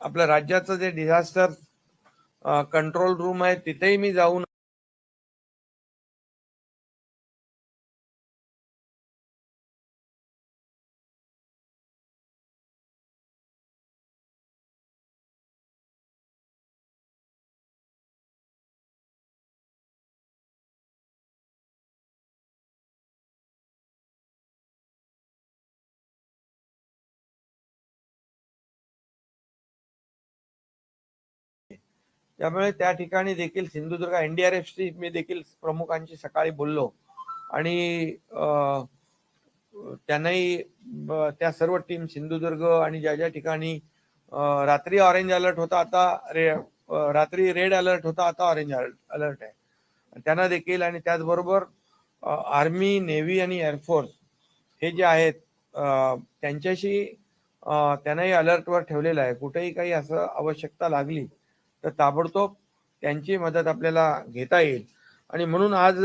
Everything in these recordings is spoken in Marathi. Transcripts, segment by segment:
आपल्या राज्याचं जे डिझास्टर कंट्रोल रूम आहे तिथेही मी जाऊन त्यामुळे त्या ठिकाणी देखील सिंधुदुर्ग एनडीआरएफची मी देखील प्रमुखांशी सकाळी बोललो. आणि त्यांनाही त्या सर्व टीम सिंधुदुर्ग आणि ज्या ज्या ठिकाणी रात्री ऑरेंज अलर्ट होता आता रे रात्री रेड अलर्ट होता आता ऑरेंज अलर्ट आहे. त्यांना देखील आणि त्याचबरोबर आर्मी नेव्ही आणि एअरफोर्स हे जे आहेत त्यांच्याशी त्यांनाही अलर्टवर ठेवलेलं आहे. कुठेही काही असं आवश्यकता लागली तर ताबडतोब त्यांची मदत आपल्याला घेता येईल. आणि म्हणून आज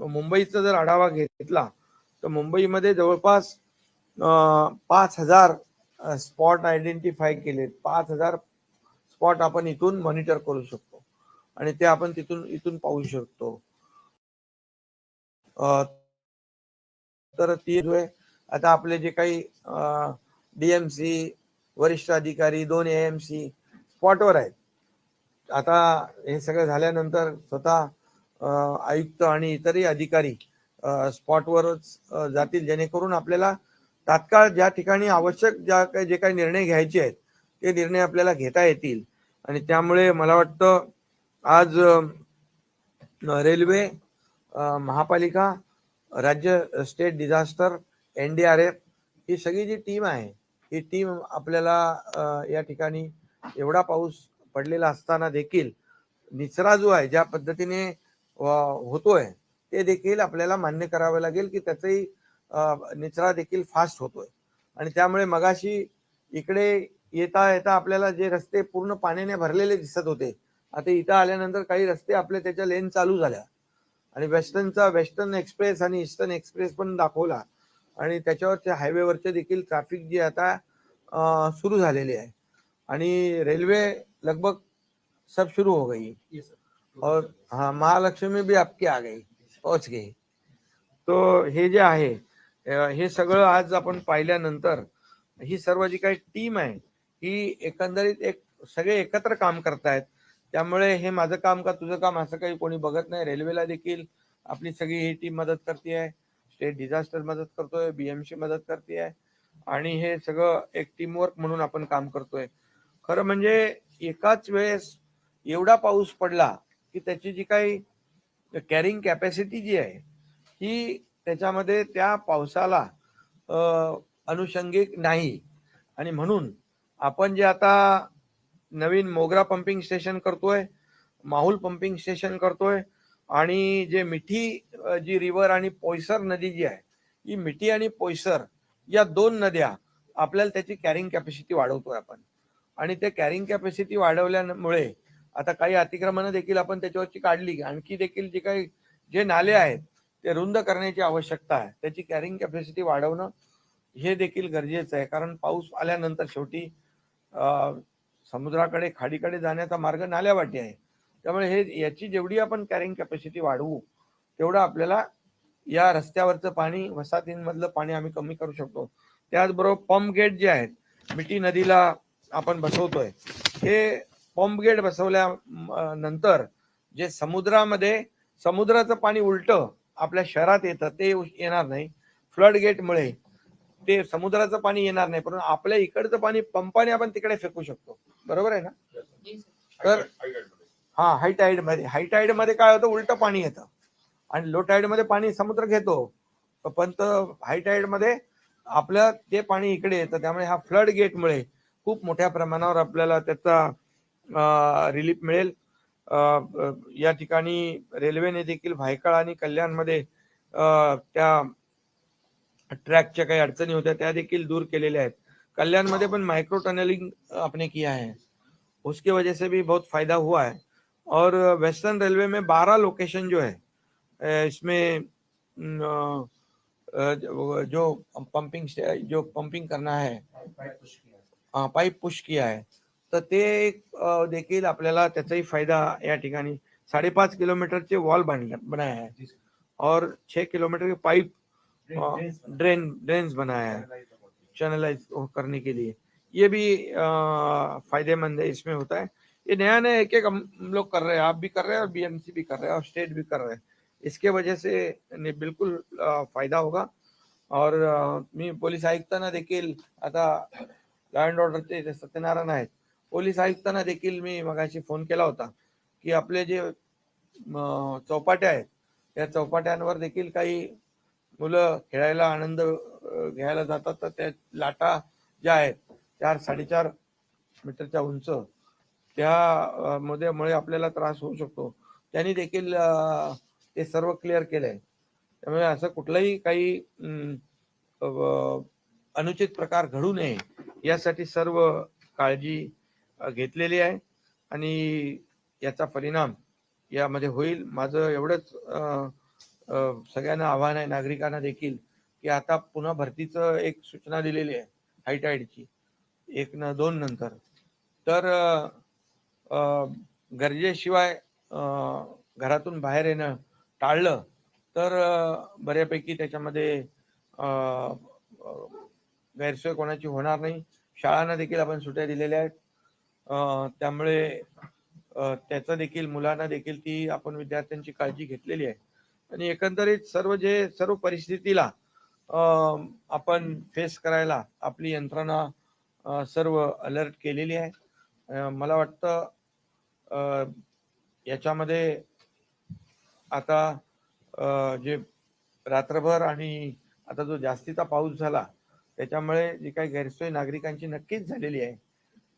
मुंबईचा जर आढावा घेतला तर मुंबईमध्ये जवळपास पाच हजार स्पॉट आयडेंटिफाय केलेत. पाच हजार स्पॉट आपण इथून मॉनिटर करू शकतो. आणि ते आपण तिथून इथून पाहू शकतो. तर ती जो आहे आता आपले जे काही डीएमसी वरिष्ठ अधिकारी दोन एएमसी स्पॉटवर आहेत. आता हे सगळं झाल्यानंतर स्वतः आयुक्त आणि इतरही अधिकारी स्पॉटवरच जातील जेणेकरून आपल्याला तात्काळ ज्या ठिकाणी आवश्यक ज्या काही जे काही निर्णय घ्यायचे आहेत ते निर्णय आपल्याला घेता येतील. आणि त्यामुळे मला वाटतं आज रेल्वे महापालिका राज्य state disaster N D R F ही सगळी जी टीम आहे ही टीम आपल्याला या ठिकाणी एवढा पाऊस पडलेला असताना देखील निचरा जो आहे ज्या पद्धतीने होतोय ते देखील आपल्याला मान्य करावे लागेल की त्याचाही निचरा देखील फास्ट होतोय. आणि त्यामुळे मगाशी इकडे येता येता आपल्याला जे रस्ते पूर्ण पाण्याने भरलेले दिसत होते आता इथं आल्यानंतर काही रस्ते आपल्या त्याच्या लेन चालू झाल्या. आणि वेस्टर्नचा वेस्टर्न एक्सप्रेस आणि ईस्टर्न एक्सप्रेस पण दाखवला. आणि त्याच्यावरच्या हायवेवरचे देखील ट्रॅफिक जे आता सुरू झालेली आहे. आणि रेल्वे लगभग सब शुरू हो गई। और हाँ महालक्ष्मी भी आपकी आ गई पहुंच गई। तो हे जे आहे हे सगळं आज आपण पाहिल्यानंतर ही सर्व जी काही टीम आहे ही एकंदरीत एक सगळे एकत्र काम करतायत. त्यामुळे हे माझं काम का तुझं काम असं काही कोणी बघत नाही. रेल्वेला देखील आपली सगळी ही टीम मदत करते आहे. स्टेट डिझास्टर मदत करतोय बीएमसी मदत करते आहे. आणि हे सगळं एक टीमवर्क म्हणून आपण काम करतोय. खरं म्हणजे एकाच वेळेस एवढा पाऊस पडला की त्याची जी काही कॅरिंग कॅपॅसिटी जी आहे ही त्याच्यामध्ये त्या पावसाला अनुषंगिक नाही. आणि म्हणून आपण जे आता नवीन मोगरा पंपिंग स्टेशन करतोय माहुल पंपिंग स्टेशन करतोय आणि जे मिठी जी रिव्हर आणि पोयसर नदी जी आहे ही मिठी आणि पोयसर या दोन नद्या आपल्याला त्याची कॅरिंग कॅपॅसिटी वाढवतोय आपण. आणि ते कॅरिंग कॅपॅसिटी वाढवल्यामुळे आता काही अतिक्रमणं देखील आपण त्याच्यावरची काढली. आणखी देखील जे काही जे नाले आहेत ते रुंद करण्याची आवश्यकता आहे. त्याची कॅरिंग कॅपॅसिटी वाढवणं हे देखील गरजेचं आहे. कारण पाऊस आल्यानंतर शेवटी समुद्राकडे खाडीकडे जाण्याचा मार्ग नाल्यावाटी आहे. त्यामुळे हे याची जेवढी आपण कॅरिंग कॅपॅसिटी वाढवू तेवढं आपल्याला या रस्त्यावरचं पाणी वसाहतींमधलं पाणी आम्ही कमी करू शकतो. त्याचबरोबर पंप गेट जे आहेत मिठी नदीला आपण बसवतोय. हे पंप गेट बसवल्या नंतर जे समुद्रामध्ये समुद्राचं पाणी उलट आपल्या शहरात येतं ते येणार नाही. फ्लड गेटमुळे ते समुद्राचं पाणी येणार नाही. परंतु आपल्या इकडचं पाणी पंपाने आपण तिकडे फेकू शकतो. बरोबर आहे ना? तर हा हायटाईडमध्ये हायटाईडमध्ये काय होतं? उलट पाणी येतं. आणि लो टाईडमध्ये पाणी समुद्र घेतो. पण हाय टाईडमध्ये आपलं ते पाणी इकडे येतं. त्यामुळे हा फ्लड गेटमुळे खूप मोठ्या प्रमाणावर आपल्याला त्याचा रिलीफ मिळेल. या ठिकाणी रेल्वेने देखील भायखळा आणि कल्याणमध्ये त्या ट्रैक काही अडचणी होत्या, त्या देखील दूर केलेल्या आहेत. कल्याण में पण माइक्रो टनलिंग आपने किया है उसके वजह से भी बहुत फ़ायदा हुआ है. और वेस्टर्न रेलवे में बारह लोकेशन जो है इसमें जो पंपिंग जो पंपिंग करना है पाईप पुश किया है तर ते एक, अ, देखील आपल्याला त्याचाही फ़ायदा या ठिकाणी. साडेपाच किलोमीटरचे वॉल बांधले बनाया है और छह किलोमीटर के पाइप ड्रेन ड्रेन्स बनाया है. चैनलाइज करने के लिए. ये भी फ़ायदेमंद है इसमें होता है. ये नया नया एक एक हम लोग कर रहे हैं. आप भी कर रहे हैं और बीएमसी भी कर रहे हैं और स्टेट भी कर रहे हैं. इसके वजह से ने बिलकुल फ़ायदा होगा. और मी पोलीस आयुक्तांना देखील आता लॉ अँड ऑर्डरचे सत्यनारायण आहेत पोलीस आयुक्तांना देखील मी मगाशी फोन केला होता की आपले जे चौपाट्या आहेत त्या चौपाट्यांवर देखील काही मुलं खेळायला आनंद घ्यायला जातात. तर त्या लाटा ज्या आहेत चार साडेचार मीटरच्या उंच त्या मध्ये मुळे आपल्याला त्रास होऊ शकतो. त्यांनी देखील ते सर्व क्लिअर केलंय. त्यामुळे असं कुठलाही काही अनुचित प्रकार घडू नये. यासाठी सर्व काळजी घेतलेली आहे आणि याचा परिणाम यामध्ये होईल. माझं एवढंच सगळ्यांना आव्हान आहे नागरिकांना देखील की आता पुन्हा भरतीचं एक सूचना दिलेली आहे हायटाईडची एक न दोन नंतर. तर गरजेशिवाय घरातून बाहेर येणं टाळलं तर बऱ्यापैकी त्याच्यामध्ये गैरसोय कोणाची होणार नाही. शाळांना देखील आपण सुट्या दिलेल्या आहेत. त्यामुळे त्याचा त्याचं देखील मुलांना देखील ती आपण विद्यार्थ्यांची काळजी घेतलेली आहे. आणि एकंदरीत सर्व जे सर्व परिस्थितीला आपण फेस करायला आपली यंत्रणा सर्व अलर्ट केलेली आहे. मला वाटतं याच्यामध्ये आता जे रात्रभर आणि आता जो जास्तीचा पाऊस झाला त्याच्यामुळे जी काही गैरसोय नागरिकांची नक्कीच झालेली आहे.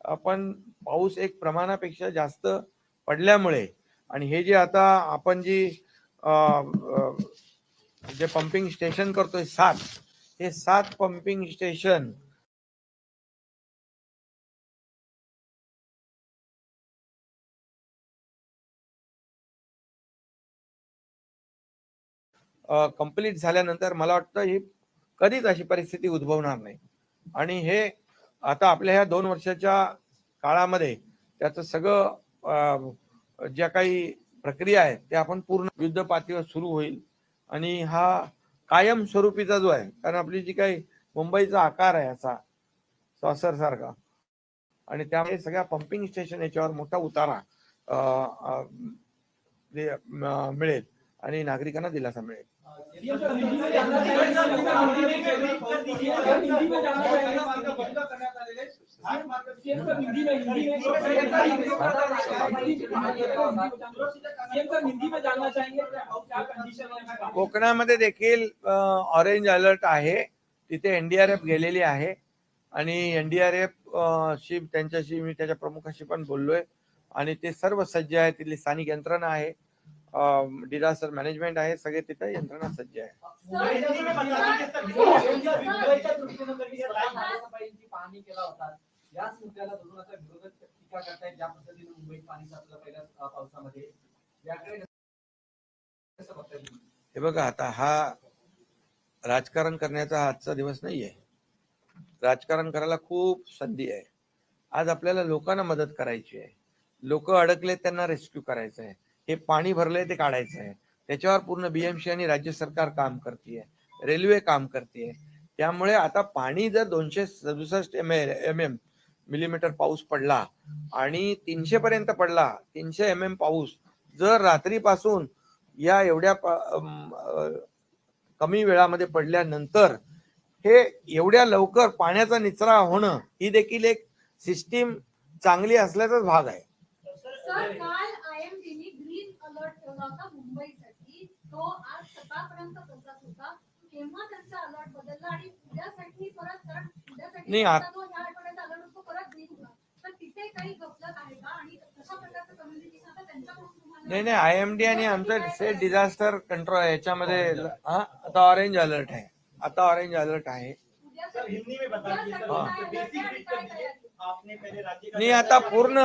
आपण पाऊस एक प्रमाणापेक्षा जास्त पडल्यामुळे आणि हे जे आता आपण जी जे पंपिंग स्टेशन करतोय सात हे सात पंपिंग स्टेशन कंप्लीट झाल्यानंतर मला वाटतं ही कधीच अशी परिस्थिती उद्भवणार नाही. आणि हे आता आपल्या ह्या दोन वर्षाच्या काळामध्ये त्याचं सगळं ज्या काही प्रक्रिया आहेत त्या आपण पूर्ण युद्ध पातळीवर सुरू होईल. आणि हा कायम स्वरूपीचा जो आहे कारण आपली जी काही मुंबईचा आकार आहे असा सॉसर सारखा. आणि त्यामुळे सगळ्या पंपिंग स्टेशन याच्यावर मोठा उतारा मिळेल. आणि नागरिकांना दिलासा मिळेल. कोकणामध्ये देखील ऑरेंज अलर्ट आहे. तिथे एनडीआरएफ गेलेली आहे. आणि एनडीआरएफ शी त्यांच्याशी मी त्याच्या प्रमुखाशी पण बोललोय. आणि ते सर्व सज्ज आहे तिथली स्थानिक यंत्रणा आहे. डिझास्टर मॅनेजमेंट आहे सगळे तिथे यंत्रणा सज्ज आहे. याच मुद्द्याला धरून आता विरोधक टीका करतायत ज्या पद्धतीने मुंबईत पाणी साचलं पहिल्या पावसामध्ये याकडे हे बघा आता हा राजकारण करण्याचा आजचा दिवस नाहीये. राजकारण करायला खूप संधी आहे. आज आपल्याला लोकांना मदत करायची आहे. लोक अडकले त्यांना रेस्क्यू करायचं आहे हे पाणी भरलंय ते काढायचं आहे त्याच्यावर पूर्ण बीएमसी आणि राज्य सरकार काम करते रेल्वे काम करते त्यामुळे आता पाणी जर दोनशे सदुसष्ट एम एम एम मिलीमीटर पाऊस पडला आणि तीनशे पर्यंत पडला तीनशे एम एम पाऊस जर रात्रीपासून या एवढ्या कमी वेळामध्ये पडल्यानंतर हे एवढ्या लवकर पाण्याचा निचरा होणं ही देखील एक सिस्टीम चांगली असल्याचाच भाग आहे सर काल आयएमडीने ग्रीन ठेवला होता मुंबईसाठी. तो आज सकाळपर्यंत पोहोचत होता. केव्हा त्यांचा अलर्ट बदलला आणि उद्यासाठी परत कारण उद्यासाठी नाही, ह्या आठवड्याचा अलर्ट होतो परत तर तिथे काही गफलत आहे का? आणि कशा प्रकारचं कम्युनिकेशन आता त्यांच्याकडून तुम्हाला नाही नाही आय एम डी आणि आमचं स्टेट डिझास्टर कंट्रोल याच्यामध्ये हा आता ऑरेंज अलर्ट आहे. आता ऑरेंज अलर्ट आहे. हिंदी में बता दीजिए? आपने पहले राज्य नाही आता पूर्ण.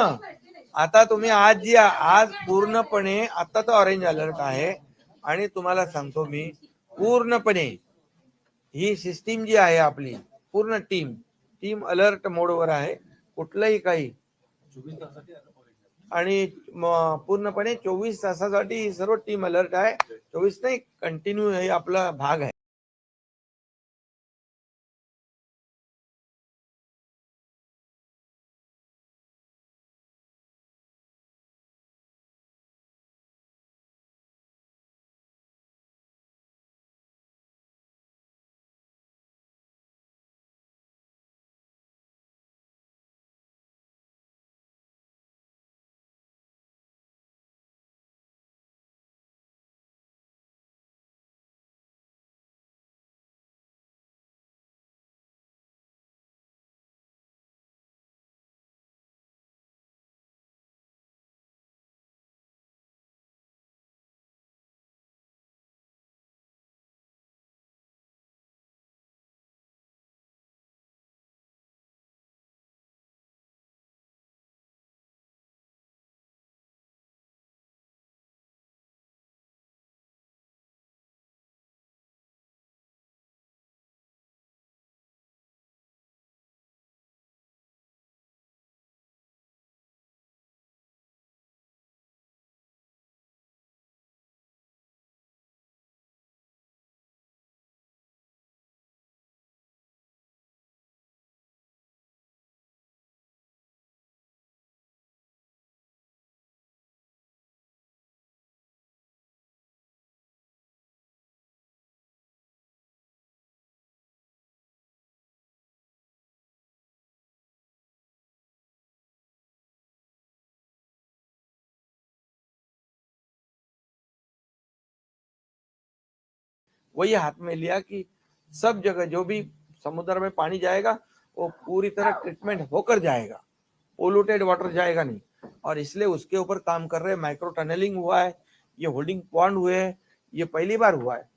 आता तुम्ही आज जी आज पूर्णपणे आता तर ऑरेंज अलर्ट आहे. आणि तुम्हाला सांगतो मी पूर्णपणे ही सिस्टीम जी आहे आपली पूर्ण टीम टीम अलर्ट मोडवर आहे. कुठलंही काही. आणि म- पूर्णपणे चोवीस तासासाठी ही सर्व टीम अलर्ट आहे. चोवीस नाही कंटिन्यू हे आपला भाग आहे. वही हाथ में लिया कि सब जगह जो भी समुद्र में पानी जाएगा, वो पूरी तरह ट्रीटमेंट होकर जाएगा। पोल्यूटेड वाटर जाएगा नहीं। और इसलिए उसके ऊपर काम कर रहे माइक्रो टनलिंग हुआ है, ये होल्डिंग पॉन्ड हुए हैं, ये पहली बार हुआ है।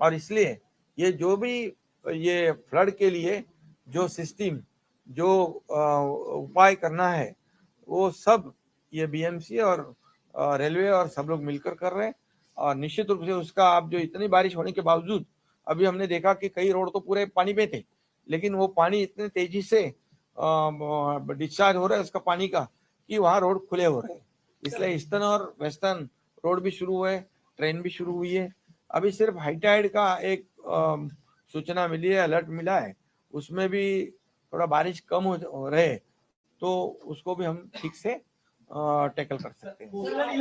और इसलिए ये जो भी, ये फ्लड के लिए जो सिस्टम जो उपाय करना है, वो सब ये बीएमसी और रेलवे और सब लोग मिलकर कर रहे हैं। और निश्चित रूप से उसका आप जो इतनी बारिश होने के बावजूद अभी हमने देखा कि कई रोड तो पूरे पानी में थे लेकिन वो पानी इतने तेज़ी से डिस्चार्ज हो रहा है उसका पानी का कि वहाँ रोड खुले हो रहे हैं। इसलिए ईस्टर्न और वेस्टर्न रोड भी शुरू हुए ट्रेन भी शुरू हुई है। अभी सिर्फ़ हाईटाइड का एक सूचना मिली है अलर्ट मिला है उसमें भी थोड़ा बारिश कम हो, रहे तो उसको भी हम ठीक से टैकल कर सकते हैं। रहा है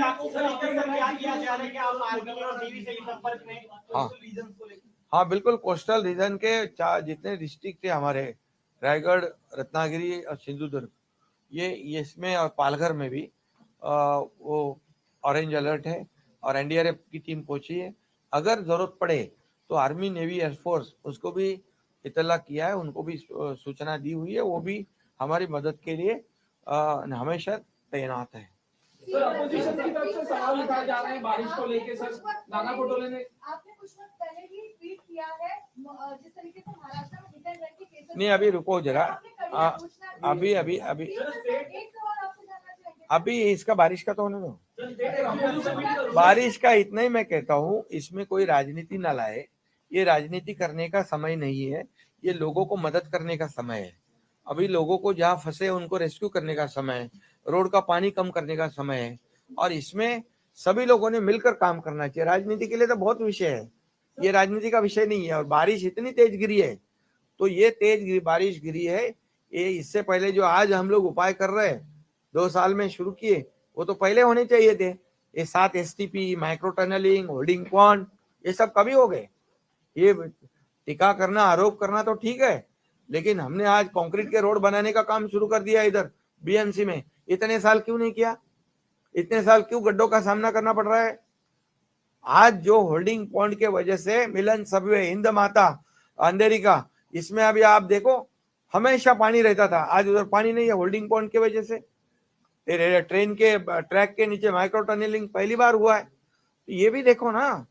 हाँ। बिल्कुल कोस्टल रीजन के चार जितने डिस्ट्रिक्ट थे हमारे रायगढ़ रत्नागिरी और सिंधुदुर्ग ये इसमें और पालघर में भी अ, वो ऑरेंज अलर्ट है और एनडीआरएफ की टीम पहुँची है। अगर ज़रूरत पड़े तो आर्मी नेवी एयरफोर्स उसको भी इतला किया है उनको भी सूचना दी हुई है वो भी हमारी मदद के लिए अ, हमेशा तैनात है। सर अपोजिशन की तरफ़ से सवाल उठाए जा रहे हैं बारिश को लेके सर। नाना पटोले ने आपने कुछ वक्त पहले ही ट्वीट किया है जिस तरीके से महाराष्ट्र में हिट एंड रन के केसेस नहीं अभी रुको जरा। अभी अभी अभी। अभी इसका बारिश का तो होने दो। बारिश का इतना ही मैं कहता हूँ इसमें कोई राजनीति ना लाए। ये राजनीति करने का समय नहीं है ये लोगों को मदद करने का समय है। अभी लोगों को जहाँ फंसे उनको रेस्क्यू करने का समय है। रोड का पानी कम करने का समय है। और इसमें सभी लोगों ने मिलकर काम करना चाहिए राजनीति के लिए तो बहुत विषय है। ये राजनीति का विषय नहीं है। और बारिश इतनी तेज गिरी है तो ये तेज गिरी- बारिश गिरी है, ये इससे पहले जो आज हम लोग उपाय कर रहे हैं, दो साल में शुरू किए, वो तो पहले होने चाहिए थे। ये सात STP micro tunnelling holding pond ये सब कभी हो गए। ये टीका करना, आरोप करना तो ठीक है, लेकिन हमने आज कंक्रीट के रोड बनाने का काम शुरू कर दिया इधर बीएमसी में। इतने साल क्यों नहीं किया? इतने साल क्यों गड्ढों का सामना करना पड़ रहा है? आज जो होल्डिंग पॉइंट के वजह से मिलन सबवे हिंद माता, अंधेरी का, इसमें अभी आप देखो, हमेशा पानी रहता था, आज उधर पानी नहीं है होल्डिंग पॉइंट की वजह से। ट्रेन के, ट्रैक के नीचे माइक्रो टनलिंग पहली बार हुआ है। तो ये भी देखो ना,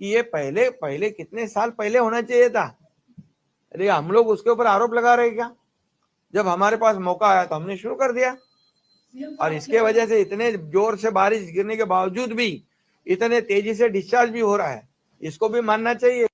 कि ये पहले पहले कितने साल पहले होना चाहिए था। अरे हम लोग उसके ऊपर आरोप लगा रहे क्या? जब हमारे पास मौका आया तो हमने शुरू कर दिया। और इसके वजह से इतने ज़ोर से बारिश गिरने के बावजूद भी इतने तेज़ी से डिस्चार्ज भी हो रहा है। इसको भी मानना चाहिए।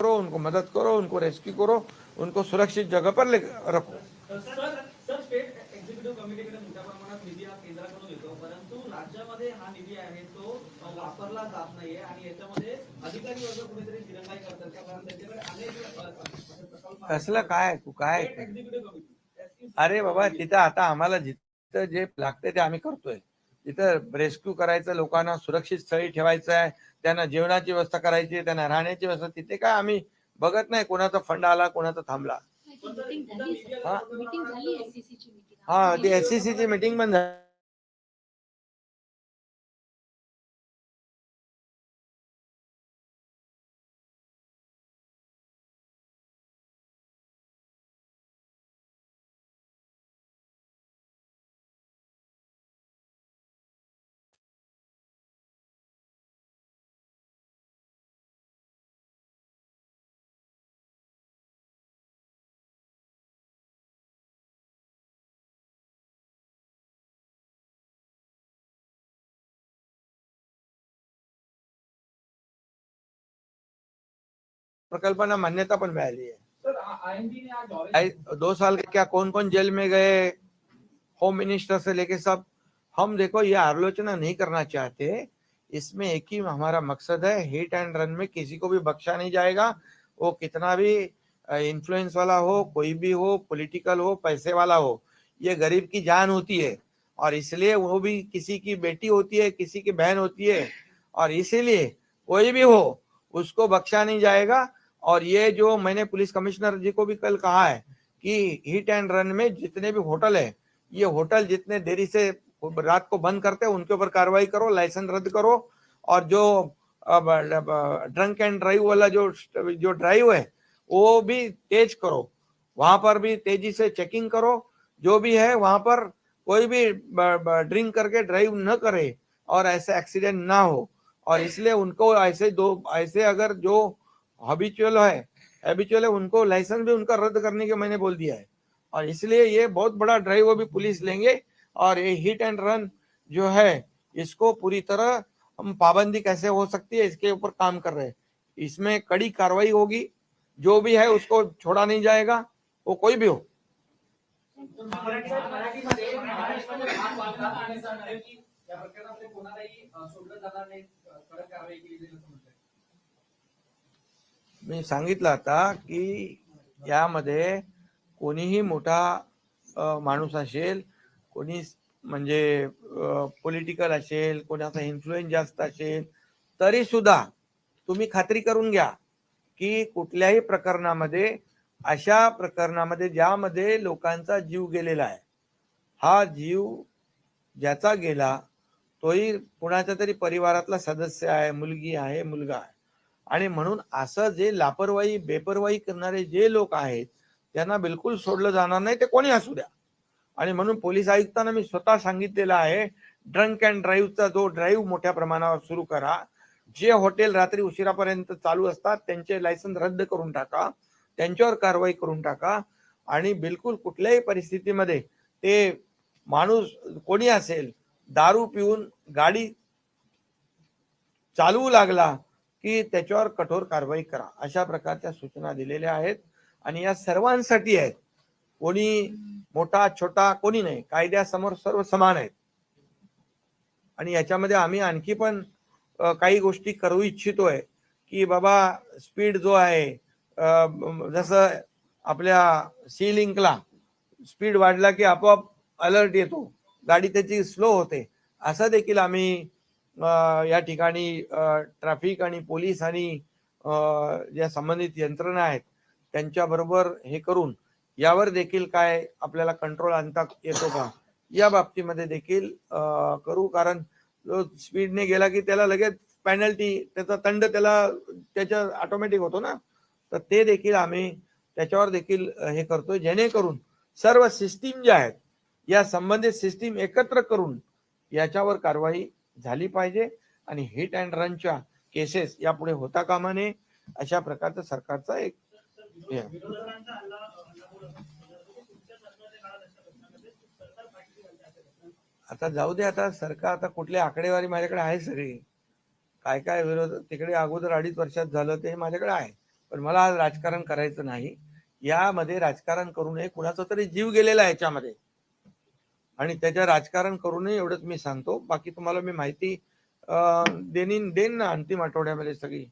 करो, उनको मदद करो, उनको रेस्क्यू करो, उनको सुरक्षित जगह पर ले रखो। तो राज्यामध्ये हा निधी आहे तो वापरला जात नाहीये आणि याच्यामध्ये अधिकारी वर्ग कुठेतरी दिरंगाई करतात. कारण त्यांच्याकडे अनेक. कसलं काय तू काय अरे बाबा तिथं आता आम्हाला जिथं जे लागते ते आम्ही करतोय. तिथं रेस्क्यू करायचं लोकांना सुरक्षित स्थळी ठेवायचं आहे. त्यांना जेवणाची व्यवस्था करायची त्यांना राहण्याची व्यवस्था. तिथे काय आम्ही बघत नाही कोणाचा फंड आला कोणाचा थांबला. मीटिंग झाली हा? मीटिंग झाली एससीसी ची मीटिंग हा ती एससीसी ची मीटिंग पण झाली. प्रकल्पांना मान्यता पण मिळाली आहे. सर आज दो साल के क्या कौन कौन जेल में गए? होम मिनिस्टर से लेके सब। हम देखो ये आलोचना नहीं करना चाहते। इसमें एक ही हमारा मकसद है हिट एंड रन में किसी को भी बख्शा नहीं जाएगा। वो कितना भी इन्फ्लुएंस वाला हो कोई भी हो पॉलिटिकल हो पैसे वाला हो ये गरीब की जान होती है। और इसलिए वो भी किसी की बेटी होती है किसी की बहन होती है। और इसीलिए कोई भी हो उसको बख्शा नहीं जाएगा। और ये जो मैंने पुलिस कमिश्नर जी को भी कल कहा है कि हिट एंड रन में जितने भी होटल है, ये होटल जितने देरी से रात को बंद करते हैं, उनके ऊपर कार्रवाई करो, लाइसेंस रद्द करो और जो ड्रंक एंड ड्राइव वाला जो जो ड्राइव है, वो भी तेज करो। वहाँ पर भी तेज़ी से चेकिंग करो। जो भी है, वहाँ पर कोई भी ड्रिंक करके ड्राइव न करे और ऐसे एक्सीडेंट ना हो। और इसलिए उनको ऐसे दो, ऐसे अगर जो हबिचुअल है हैबिचुअल है उनको लाइसेंस भी उनका रद्द करने के मैंने बोल दिया है और इसलिए ये बहुत बड़ा ड्राइव अभी पुलिस लेंगे और ये हिट एंड रन जो है इसको पूरी तरह हम पाबंदी कैसे हो सकती है इसके ऊपर काम कर रहे हैं इसमें कड़ी कार्रवाई होगी जो भी है उसको छोड़ा नहीं जाएगा वो कोई भी हो मराठीमध्ये मी सांगितलं आता की यामध्ये कोणीही मोठा माणूस असेल कोणी म्हणजे पॉलिटिकल असेल कोणाचा इन्फ्लुएन्स जास्त असेल तरी सुद्धा तुम्ही खात्री करून घ्या की कुठल्याही प्रकरणामध्ये अशा प्रकरणामध्ये ज्यामध्ये लोकांचा जीव गेलेला आहे हा जीव ज्याचा गेला तोही कुणाच्या तरी परिवारातला सदस्य आहे मुलगी आहे मुलगा आहे. आणि म्हणून असं जे लापरवाही बेपरवाही करणारे जे लोक आहेत त्यांना बिलकुल सोडलं जाणार नाही ते कोणी असू द्या. आणि म्हणून पोलीस आयुक्तांना मी स्वतः सांगितलेलं आहे ड्रंक अँड ड्राईव्हचा जो ड्राईव्ह मोठ्या प्रमाणावर सुरू करा. जे हॉटेल रात्री उशिरापर्यंत चालू असतात त्यांचे लायसन्स रद्द करून टाका त्यांच्यावर कारवाई करून टाका. आणि बिलकुल कुठल्याही परिस्थितीमध्ये ते माणूस कोणी असेल दारू पिऊन गाडी चालवू लागला की त्याच्यावर कठोर कारवाई करा. अशा प्रकारच्या सूचना दिलेल्या आहेत आणि या सर्वांसाठी आहेत. कोणी मोठा छोटा कोणी नाही. कायद्यासमोर सर्व समान आहेत. आणि याच्यामध्ये आम्ही आणखी पण काही गोष्टी करू इच्छितोय की बाबा स्पीड जो आहे जसं आपल्या सी लिंकला स्पीड वाढला की आपोआप अलर्ट येतो. गाडी त्याची स्लो होते. असं देखील आम्ही या ठिकाणी ट्रॅफिक आणि पोलीस आणि ज्या संबंधित यंत्रणा आहेत त्यांच्याबरोबर हे करून यावर देखील काय आपल्याला कंट्रोल आणता येतो का? या बाबतीमध्ये देखील करू. कारण जो स्पीडने गेला की त्याला लगेच पॅनल्टी त्याचा दंड त्याला त्याच्या ऑटोमॅटिक होतो ना? तर ते देखील आम्ही त्याच्यावर देखील हे करतोय. जेणेकरून सर्व सिस्टीम ज्या आहेत या संबंधित सिस्टीम एकत्र करून याच्यावर कारवाई झाली पाहिजे आणि हिट अँड रनच्या केसेस यापुढे होता कामा नये अशा प्रकारचा सरकारचा एक आता जाऊ दे आता सरकार आता कुठली आकडेवारी माझ्याकडे आहे सगळी. काय काय विरोध तिकडे अगोदर अडीच वर्षात झालं ते माझ्याकडे आहे. पण मला आज राजकारण करायचं नाही. यामध्ये राजकारण करू नये कुणाचा तरी जीव गेलेला आहे याच्यामध्ये. आणि त्याच्या राजकारण करूनही एवढंच मी सांगतो. बाकी तुम्हाला मी माहिती अं, देईन देईन ना अंतिम आठवड्यामध्ये सगळी.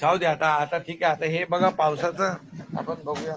जाऊ दे आता आता ठीक आहे. आता हे बघा पावसाचं. आपण बघूया.